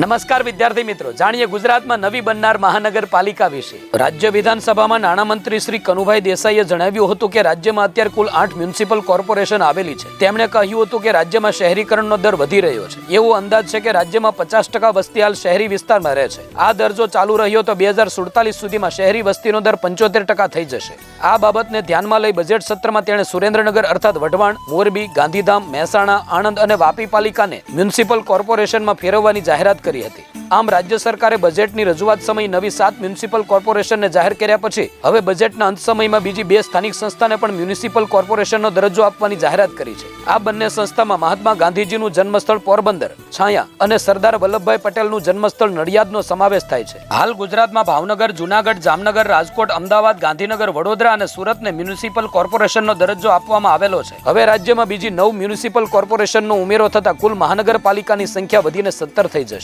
નમસ્કાર વિદ્યાર્થી મિત્રો, જાણીએ ગુજરાતમાં નવી બનનાર મહાનગરપાલિકા વિશે. રાજ્ય વિધાનસભામાં નાણામંત્રી શ્રી કનુભાઈ દેસાઈએ જણાવ્યું હતું કે રાજ્યમાં અત્યારે કુલ આઠ મ્યુનિસિપલ કોર્પોરેશન આવેલી છે. તેમણે કહ્યું હતું કે રાજ્યમાં શહેરીકરણનો દર વધી રહ્યો છે. એવો અંદાજ છે કે રાજ્યમાં પચાસ ટકા વસ્તી હાલ શહેરી વિસ્તારમાં રહે છે. આ દર જો ચાલુ રહ્યો તો બે હજાર સુડતાલીસ સુધીમાં શહેરી વસ્તીનો દર પંચોતેર ટકા થઈ જશે. આ બાબતને ધ્યાનમાં લઈ બજેટ સત્રમાં તેણે સુરેન્દ્રનગર અર્થાત વઢવાણ, મોરબી, ગાંધીધામ, મહેસાણા, આણંદ અને વાપી પાલિકાને મ્યુનિસિપલ કોર્પોરેશનમાં ફેરવવાની જાહેરાત કરી હતી. આમ રાજ્ય સરકારે બજેટની રજૂઆત સમય નવી સાત મ્યુનિસિપલ કોર્પોરેશનને જાહેર કર્યા પછી હવે બજેટના અંત સમયમાં બીજી બે સ્થાનિક સંસ્થાને પણ મ્યુનિસિપલ કોર્પોરેશનનો દરજ્જો આપવાની જાહેરાત કરી છે. આ બંને સંસ્થામાં મહાત્મા ગાંધીજીનું જન્મસ્થળ પોરબંદર, છાયા અને સરદાર વલ્લભભાઈ પટેલનું જન્મસ્થળ નડિયાદનો સમાવેશ થાય છે. હાલ ગુજરાતમાં ભાવનગર, જુનાગઢ, જામનગર, રાજકોટ, અમદાવાદ, ગાંધીનગર, વડોદરા અને સુરતને મ્યુનિસિપલ કોર્પોરેશનનો દરજ્જો આપવામાં આવેલો છે. હવે રાજ્યમાં બીજી નવ મ્યુનિસિપલ કોર્પોરેશનનો ઉમેરો થતા કુલ મહાનગરપાલિકાની સંખ્યા વધીને સત્તર થઈ જશે.